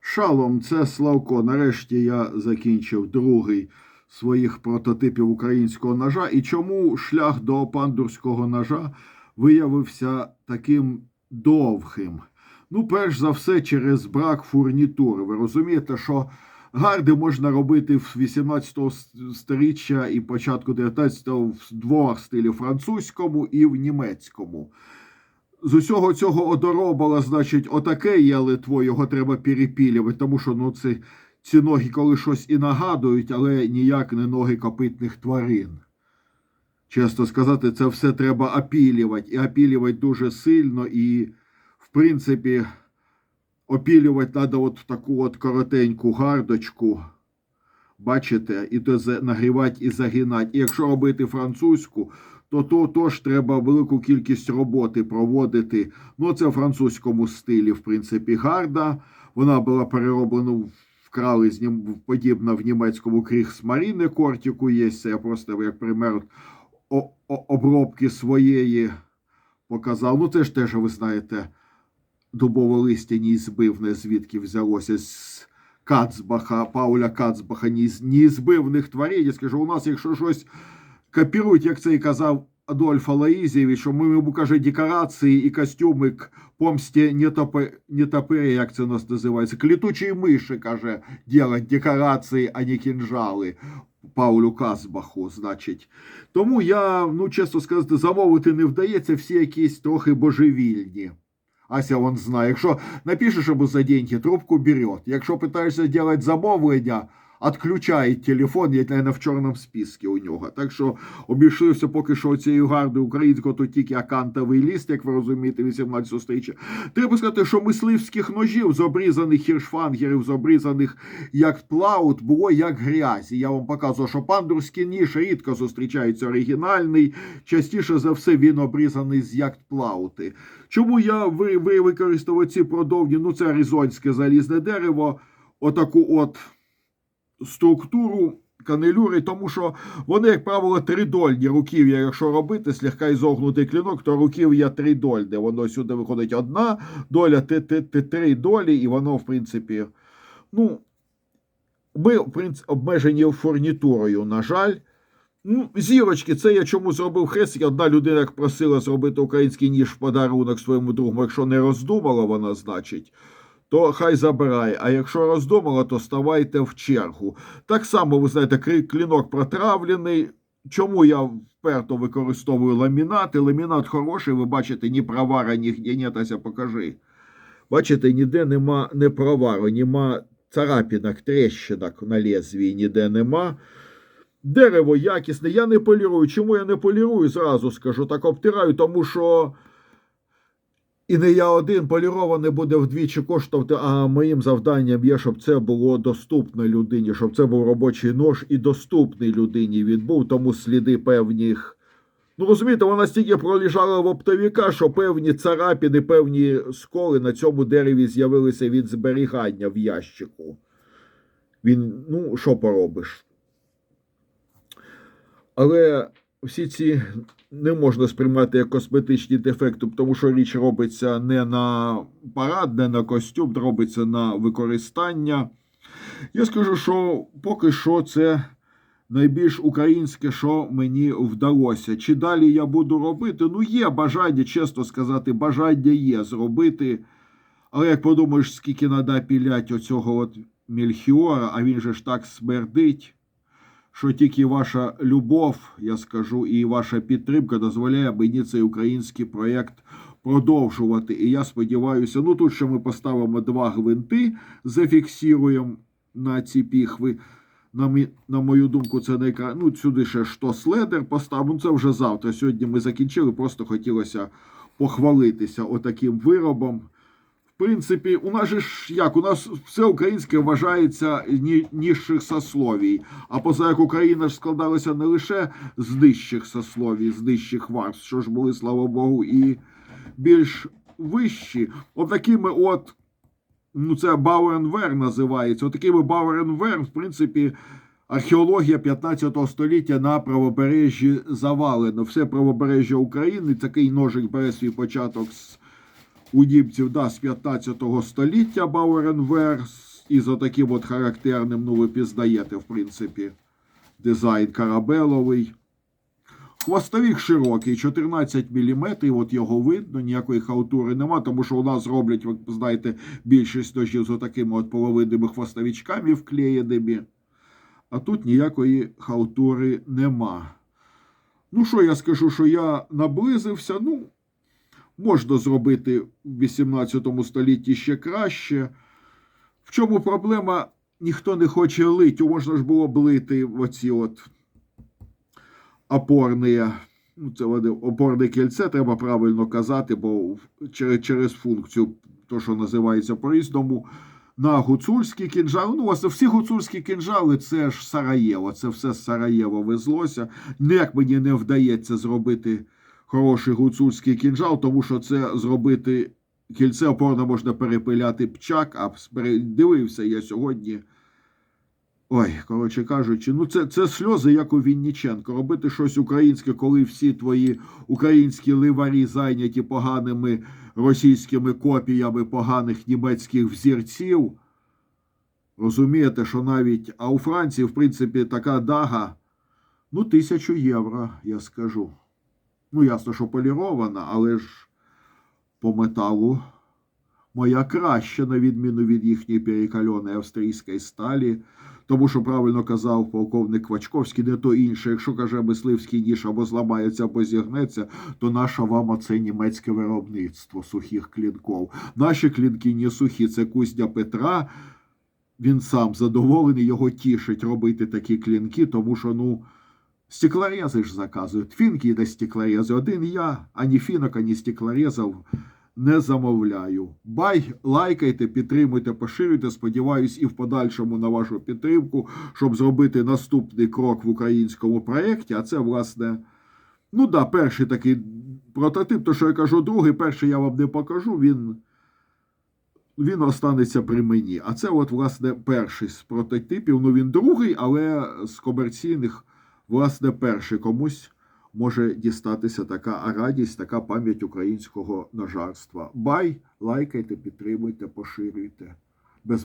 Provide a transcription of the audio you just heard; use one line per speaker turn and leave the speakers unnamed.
Шалом, це Славко. Нарешті я закінчив другий своїх прототипів українського ножа. І чому шлях до пандурського ножа виявився таким довгим? Ну, перш за все, через брак фурнітури. Ви розумієте, що гарди можна робити в 18 сторіччя і початку 19-го в двох стилі французькому і в німецькому. З усього цього одоробала, значить, отаке є литво, його треба перепілювати, тому що ну, це, ці ноги коли щось і нагадують, але ніяк не ноги копитних тварин. Чесно сказати, це все треба опілювати. І опілювати дуже сильно, і, в принципі, опілювати треба от в таку от коротеньку гардочку. Бачите, і то нагрівати і загинати. І якщо робити французьку, то то теж треба велику кількість роботи проводити. Ну, це в французькому стилі, в принципі, гарда. Вона була перероблена, вкрали з ним подібна в німецькому Крігсмаріне кортіку є. Це я просто як пример обробки своєї показав. Ну, це ж теж, ви знаєте, дубове листя неізбивне, звідки взялося з Кацбаха, Пауля Кацбаха, неізбивних творінь. Я скажу, у нас, якщо щось копірують, як це і казав Адольф Алаїзєвич, що ми йому каже декорації і костюми к помсті нетопирі, як це у нас називається, к літучій миші, каже, делать декорації, а не кінжали. Паулю Казбаху, значить. Тому я, ну чесно сказати, замовити не вдається, всі якісь трохи божевільні. Ася он знає. Якщо напишеш йому за деньги, трубку берет. Якщо питаєшся зробити замовлення, відключає телефон, я наверное, в чорному списку у нього. Так що обійшлося поки що цією гардою українського, то тільки акантовий ліст, як ви розумієте, 18 сторіччя. Треба сказати, що мисливських ножів з обрізаних хіршфангерів, з обрізаних як плаут, було як грязь. І я вам показував, що пандурський ніж рідко зустрічається оригінальний. Частіше за все він обрізаний з як плаути. Чому я ви, ви використовую ці продовні? Ну, це аризонське залізне дерево, отаку от структуру канелюри, тому що вони, як правило, тридольні руків'я. Якщо робити слегка ізогнутий клінок, то руків'я тридольне. Воно сюди виходить одна доля, ти, ти, ти, три долі, і воно, в принципі, ну, ми, в принципі, обмежені фурнітурою, на жаль. Ну, зірочки, це я чому зробив хрестик. Одна людина як просила зробити український ніж в подарунок своєму другу. Якщо не роздумала вона, значить, то хай забирає. А якщо роздумала, то ставайте в чергу. Так само, ви знаєте, клінок протравлений. Чому я вперто використовую ламінати? Ламінат хороший, ви бачите, ні провара, ні нет, Ася, покажи. Бачите, ніде нема не провару, нема царапінок, тріщинок на лезвії, ніде нема. Дерево якісне, я не полірую. Чому я не полірую, зразу скажу, так обтираю, тому що і не я один поліроване буде вдвічі коштувати, а моїм завданням є, щоб це було доступно людині, щоб це був робочий нож і доступний людині він був, тому сліди певних. Ну, розумієте, вона стільки пролежала в оптовіка, що певні царапини, певні сколи на цьому дереві з'явилися від зберігання в ящику. Він, ну, що поробиш? Але всі ці не можна сприймати як косметичні дефекти, тому що річ робиться не на парад, не на костюм, робиться на використання. Я скажу, що поки що це найбільш українське, що мені вдалося. Чи далі я буду робити? Ну, є бажання, чесно сказати, бажання є зробити. Але як подумаєш, скільки треба пілять оцього от Мельхіора, а він же ж так смердить що тільки ваша любов, я скажу, і ваша підтримка дозволяє мені цей український проєкт продовжувати. І я сподіваюся, ну тут ще ми поставимо два гвинти, зафіксуємо на ці піхви. На, мі- на мою думку, це найкра... Ну, сюди ще штос ледер поставимо. Ну, це вже завтра. Сьогодні ми закінчили. Просто хотілося похвалитися отаким виробом. Принципі, у нас же ж як, у нас все українське вважається ні, нижчих сословій. А поза як Україна ж складалася не лише з нижчих сословій, з нижчих варств, що ж були, слава Богу, і більш вищі. Отакими от, ну це Бауернвер називається. Отакими Бауернвер, в принципі, археологія 15 століття на правобережжі завалено. Все правобережжя України, такий ножик бере свій початок з у німців да, з 15 століття Бауеренвер, з із отаким от характерним, ну ви пізнаєте, в принципі, дизайн карабеловий. Хвостовик широкий, 14 мм, от його видно, ніякої халтури нема, тому що у нас роблять, ви знаєте, більшість ножів з отакими от половинними хвостовичками вклеєними. А тут ніякої халтури нема. Ну, що я скажу, що я наблизився, ну, можна зробити в 18 столітті ще краще. В чому проблема? Ніхто не хоче лить. Можна ж було б лити оці от опорні, ну, це опорне кільце, треба правильно казати, бо через, через функцію, то, що називається по-різному, на гуцульські кінжали. Ну, власне, всі гуцульські кінжали це ж Сараєво, це все з Сараєва везлося. Ніяк мені не вдається зробити хороший гуцульський кінжал, тому що це зробити кільце опорно можна перепиляти пчак, а дивився я сьогодні. Ой, коротше кажучи, ну це, це сльози, як у Вінніченко. Робити щось українське, коли всі твої українські ливарі зайняті поганими російськими копіями поганих німецьких взірців. Розумієте, що навіть, а у Франції, в принципі, така дага, ну, тисячу євро, я скажу. Ну, ясно, що полірована, але ж по металу моя краща, на відміну від їхньої перекальоної австрійської сталі. Тому що правильно казав полковник Квачковський, не то інше. Якщо каже мисливський ніж або зламається, або зігнеться, то наша вам оце німецьке виробництво сухих клінков. Наші клінки не сухі, це кузня Петра. Він сам задоволений, його тішить робити такі клінки, тому що, ну, стеклорези ж заказують. Фінки йде стеклорези. Один я, ані фінок, ані стеклорезів не замовляю. Бай, лайкайте, підтримуйте, поширюйте. Сподіваюсь, і в подальшому на вашу підтримку, щоб зробити наступний крок в українському проєкті. А це, власне, ну да, перший такий прототип, то що я кажу, другий, перший я вам не покажу, він. Він останеться при мені. А це, от, власне, перший з прототипів. Ну, він другий, але з комерційних, власне, перше комусь може дістатися така радість, така пам'ять українського ножарства. Бай, лайкайте, підтримуйте, поширюйте.